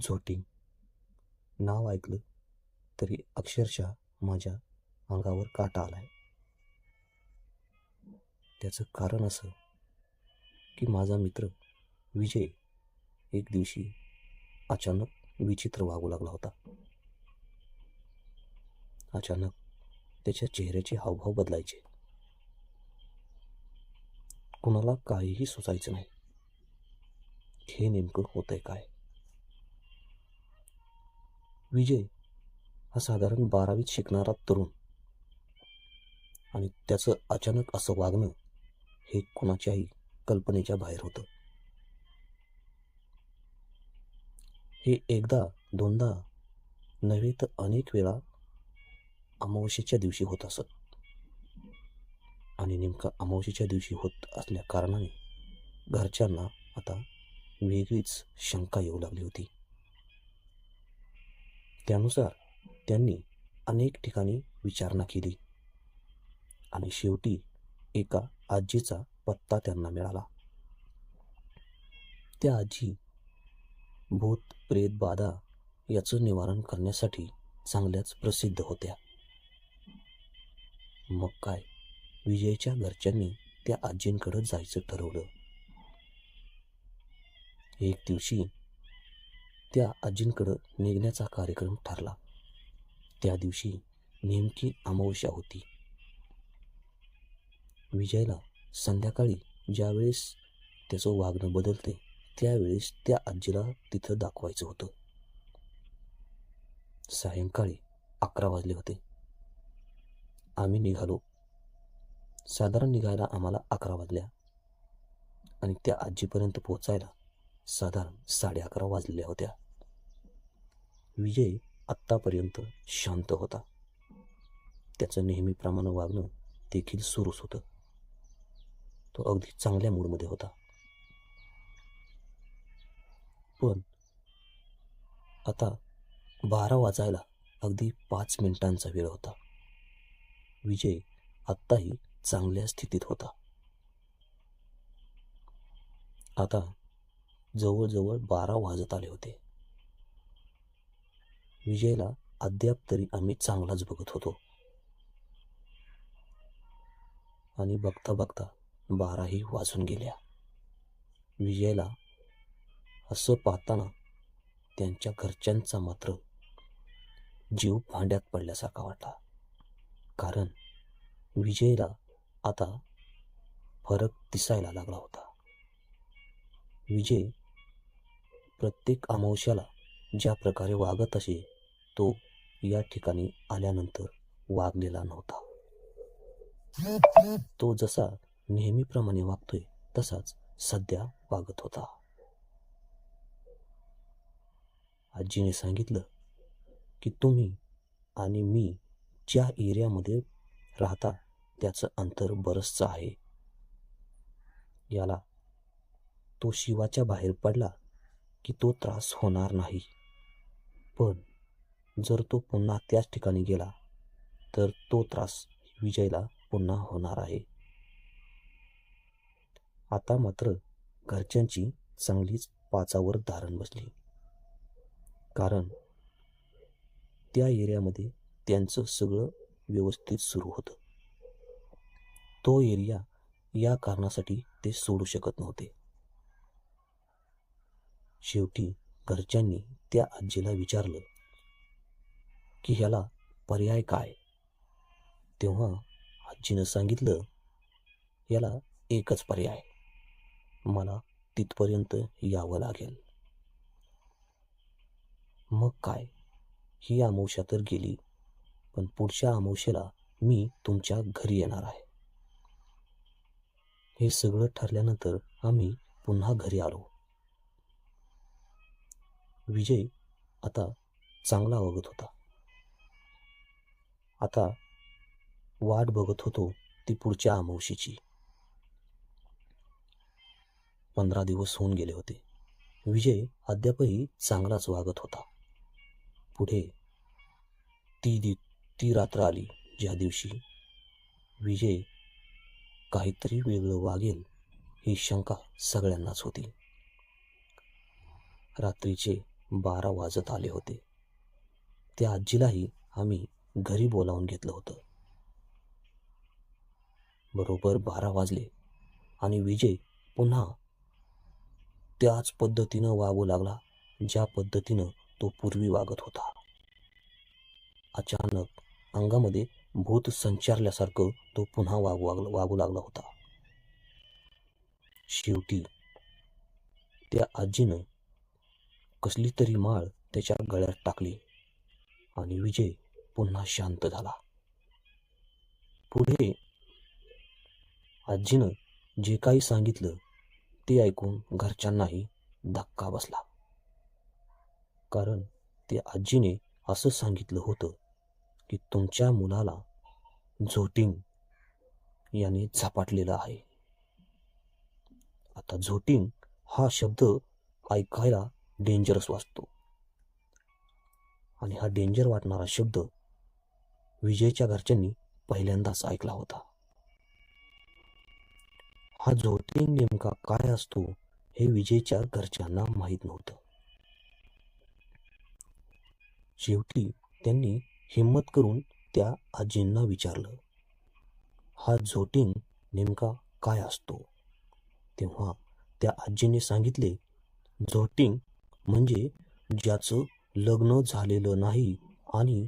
झोटिंग नाव ऐकलं तरी अक्षरशः माझ्या अंगावर काटा आलाय. त्याचं कारण असं की माझा मित्र विजय एक दिवशी अचानक विचित्र वागू लागला होता. अचानक त्याच्या चेहऱ्याचे हावभाव बदलायचे. कुणाला काहीही सुचायचं नाही. हे नेमकं होतंय काय? विजय हा साधारण बारावीत शिकणारा तरुण. आणि त्याचं अचानक असं वागणं हे कुणाच्याही कल्पनेच्या बाहेर होतं. हे एकदा दोनदा नव्हे तर अनेक वेळा अमावस्येच्या दिवशी होत असत. आणि नेमका अमावस्येच्या दिवशी होत असल्या कारणाने घरच्यांना आता वेगळीच शंका येऊ लागली होती. त्यानुसार त्यांनी अनेक ठिकाणी विचारणा केली. आणि शेवटी एका आजीचा पत्ता त्यांना मिळाला. त्या आजी भूत प्रेत बाधा याचं निवारण करण्यासाठी चांगल्याच प्रसिद्ध होत्या. मग काय? विजयच्या घरच्यांनी त्या आजींकडे जायचं ठरवलं. एक दिवशी त्या आजींकडं निघण्याचा कार्यक्रम ठरला. त्या दिवशी नेमकी अमावस्या होती. विजयला संध्याकाळी ज्यावेळेस त्याचं वागणं बदलते त्यावेळेस त्या आजीला तिथं दाखवायचं होतं. सायंकाळी अकरा वाजले होते. आम्ही निघालो. साधारण निघायला आम्हाला अकरा वाजल्या. आणि त्या आजीपर्यंत पोहोचायला साधारण साडे अकरा वाजलेल्या होत्या. विजय आत्तापर्यंत शांत होता. त्याचं नेहमीप्रमाणे वागणं देखील सुरूच होतं. तो अगदी चांगल्या मूडमध्ये होता. पण आता बारा वाजायला अगदी पाच मिनिटांचा वेळ होता. विजय आत्ताही चांगल्या स्थितीत होता. आता जवळजवळ बारा वाजत आले होते. विजयला अद्याप तरी आम्ही चांगलाच बघत होतो. आणि बघता बघता बाराही वाजून गेल्या. विजयला असं पाहताना त्यांच्या घरच्यांचा मात्र जीव भांड्यात पडल्यासारखा वाटला. कारण विजयला आता फरक दिसायला लागला होता. विजय प्रत्येक अमावश्याला ज्या प्रकारे वागत असे तो या ठिकाणी आल्यानंतर वागलेला नव्हता. तो जसा नेहमीप्रमाणे वागतोय तसाच सध्या वागत होता. आजीने सांगितलं की तुम्ही आणि मी ज्या एरियामध्ये राहता त्याचं अंतर बरंचसं आहे. याला तो शिवाच्या बाहेर पडला की तो त्रास होणार नाही. पण जर तो पुन्हा त्याच ठिकाणी गेला तर तो त्रास विजयला पुन्हा होणार आहे. आता मात्र घरच्यांची चांगलीच पाचावर धारण बसली. कारण त्या एरियामध्ये त्यांचं सगळं व्यवस्थित सुरू होतं. तो एरिया या कारणासाठी ते सोडू शकत नव्हते. शेवटी घरच्यांनी त्या आजीला विचारलं की ह्याला पर्याय काय? तेव्हा आजीनं सांगितलं याला एकच पर्याय. मला तिथपर्यंत यावं लागेल. मग काय? ही अमावस्या तर गेली पण पुढच्या अमावस्येला मी तुमच्या घरी येणार आहे. हे सगळं ठरल्यानंतर आम्ही पुन्हा घरी आलो. विजय आता चांगला वागत होता. आता वाट बघत होतो ती पुढच्या अमावशीची पंधरा दिवस होऊन गेले होते. विजय अद्यापही चांगलाच वागत होता. पुढे ती दि ती रात्र आली ज्या दिवशी विजय काहीतरी वेगळं वागेल ही शंका सगळ्यांनाच होती. रात्रीचे बारा वाजत आले होते. त्या आजीलाही आम्ही घरी बोलावून घेतलं होतं. बरोबर बारा वाजले आणि विजय पुन्हा त्याच पद्धतीनं वागू लागला ज्या पद्धतीनं तो पूर्वी वागत होता. अचानक अंगामध्ये भूत संचारल्यासारखं तो पुन्हा वागू लागला वागू लागला होता. शेवटी त्या आजीनं कसली तरी माळ त्याच्या गळ्यात टाकली आणि विजय पुन्हा शांत झाला. पुढे आजीनं जे काही सांगितलं ते ऐकून घरच्यांनाही धक्का बसला. कारण ते आजीने असं सांगितलं होतं की तुमच्या मुलाला झोटिंग याने झपाटलेला आहे. आता झोटिंग हा शब्द ऐकायला डेंजरस वाटतो. आणि हा डेंजर वाटणारा शब्द विजयच्या घरच्यांनी पहिल्यांदाच ऐकला होता. हा झोटिंग नेमका काय असतो हे विजयच्या घरच्यांना माहीत नव्हतं. शेवटी त्यांनी हिंमत करून त्या आजींना विचारलं हा झोटिंग नेमका काय असतो? तेव्हा त्या आजीने सांगितले झोटिंग म्हणजे ज्याचं लग्न झालेलं नाही आणि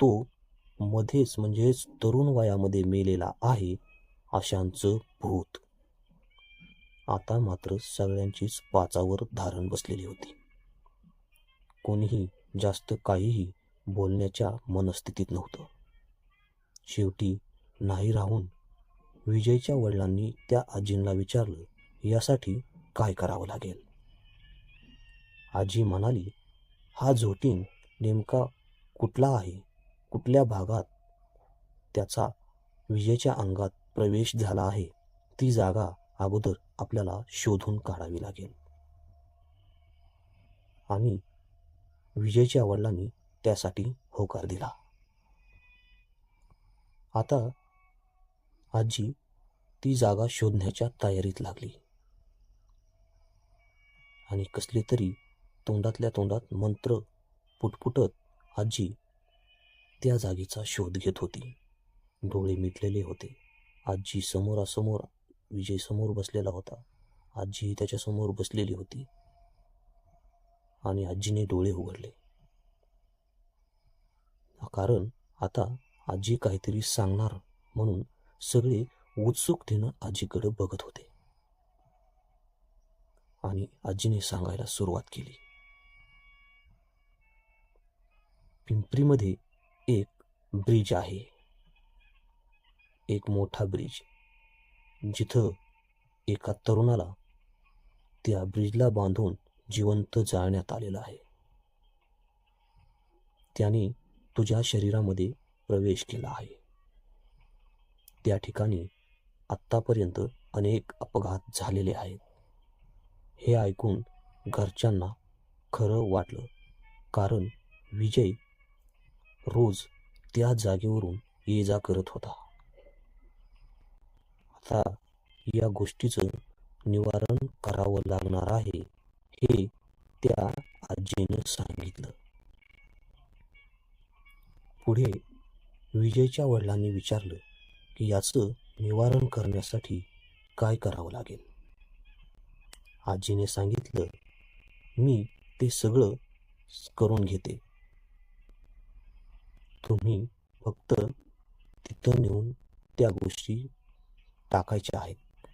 तो मध्येच म्हणजेच तरुण वयामध्ये मेलेला आहे अशांचं भूत. आता मात्र सगळ्यांचीच पाचावर धारण बसलेली होती. कोणीही जास्त काहीही बोलण्याच्या मनस्थितीत नव्हतं. शेवटी नाही राहून विजयच्या वडिलांनी त्या आजींना विचारलं यासाठी काय करावं लागेल? आजी म्हणाली हा झोटिंग नेमका कुठला आहे? कुठल्या भागात त्याचा विजेच्या अंगात प्रवेश झाला आहे ती जागा अगोदर आपल्याला शोधून काढावी लागेल. आणि विजयच्या वडिलांनी त्यासाठी होकार दिला. आता आजी ती जागा शोधण्याच्या तयारीत लागली. आणि कसले तरी तोंडातल्या तोंडात मंत्र पुटपुटत आजी त्या जागेचा शोध घेत होती. डोळे मिटलेले होते. आजी समोरासमोर विजय समोर बसलेला होता. आजी त्याच्यासमोर बसलेली होती. आणि आजीने डोळे उघडले. कारण आता आजी काहीतरी सांगणार म्हणून सगळे उत्सुकतेनं आजीकडे बघत होते. आणि आजीने सांगायला सुरुवात केली. पिंपरीमध्ये एक ब्रिज आहे. एक मोठा ब्रिज. जिथं एका तरुणाला त्या ब्रिजला बांधून जिवंत जाळण्यात आलेलं आहे. त्याने तुझ्या शरीरामध्ये प्रवेश केला आहे. त्या ठिकाणी आत्तापर्यंत अनेक अपघात झालेले आहेत. हे ऐकून घरच्यांना खरं वाटलं. कारण विजय रोज त्या जागेवरून ये जा करत होता. आता या गोष्टीचं निवारण करावं लागणार आहे हे त्या आजीनं सांगितलं. पुढे विजयच्या वडिलांनी विचारलं की याचं निवारण करण्यासाठी काय करावं लागेल? आजीने सांगितलं मी ते सगळं करून घेते. तुम्ही फक्त तिथं नेऊन त्या गोष्टी टाकायच्या आहेत.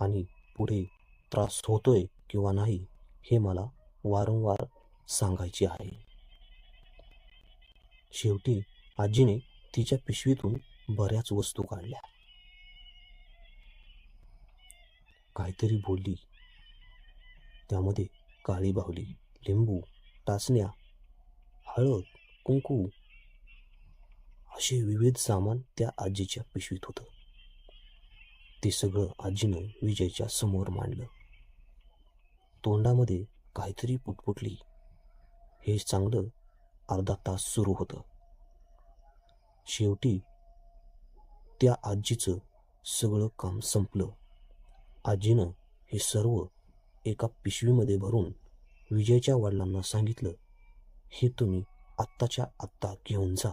आणि पुढे त्रास होतोय किंवा नाही हे मला वारंवार सांगायचे आहे. शेवटी आजीने तिच्या पिशवीतून बऱ्याच वस्तू काढल्या. काहीतरी बोलली. त्यामध्ये काळी बाहुली लिंबू टाचण्या हळद कुंकू. असे विविध सामान त्या आजीच्या पिशवीत होतं. ते सगळं आजीनं विजयच्या समोर मांडलं. तोंडामध्ये काहीतरी पुटपुटली. हे चांगलं अर्धा तास सुरू होतं. शेवटी त्या आजीचं सगळं काम संपलं. आजीनं हे सर्व एका पिशवीमध्ये भरून विजयच्या वडिलांना सांगितलं हे तुम्ही आत्ताच्या आत्ता घेऊन जा.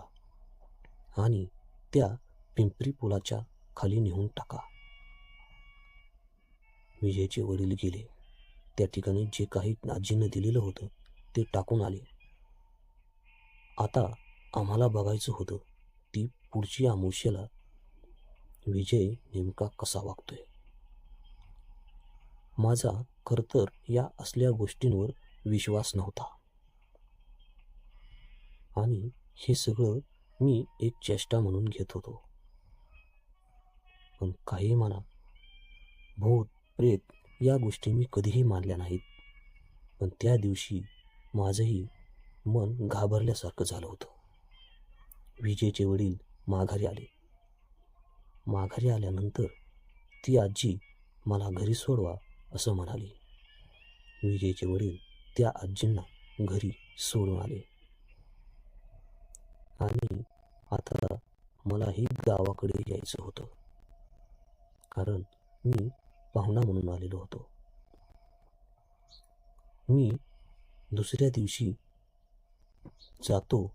आणि त्या पिंपरी पुलाच्या खाली नेऊन टाका. विजयचे वडील गेले. त्या ठिकाणी जे काही आजीनं दिलेलं होतं ते टाकून आले. आता आम्हाला बघायचं होतं ती पुढची आमुष्याला विजय नेमका कसा वागतोय? माझा खर तर या असल्या गोष्टींवर विश्वास नव्हता. आणि हे सगळं मी एक चेष्टा म्हणून घेत होतो. पण काही म्हणा भूत प्रेत या गोष्टी मी कधीही मानल्या नाहीत. पण त्या दिवशी माझंही मन घाबरल्यासारखं झालं होतं. विजयचे वडील माघारी आले. माघारी आल्यानंतर ती आजी मला घरी सोडवा असं म्हणाली. विजयचे वडील त्या आजींना घरी सोडून आले. आणि आता मलाही गावाकडे यायचं होतं. कारण मी पाहुणा म्हणून आलेलो होतो. मी दुसऱ्या दिवशी जातो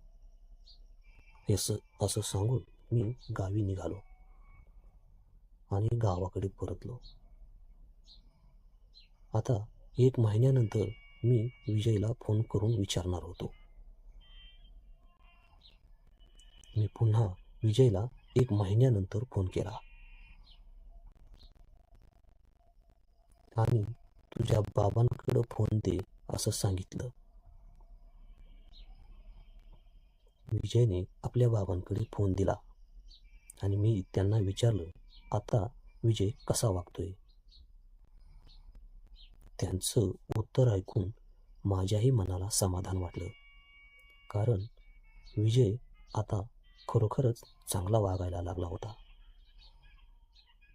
असं असं सांगून मी गावी निघालो आणि गावाकडे परतलो. आता एक महिन्यानंतर मी विजयला फोन करून विचारणार होतो. मी पुन्हा विजयला एक महिन्यानंतर फोन केला. आणि तुझ्या बाबांकडं फोन दे असं सांगितलं. विजयने आपल्या बाबांकडे फोन दिला. आणि मी त्यांना विचारलं आता विजय कसा वागतोय? त्यांचं उत्तर ऐकून माझ्याही मनाला समाधान वाटलं. कारण विजय आता खरोखरच चांगला वागायला लागला होता.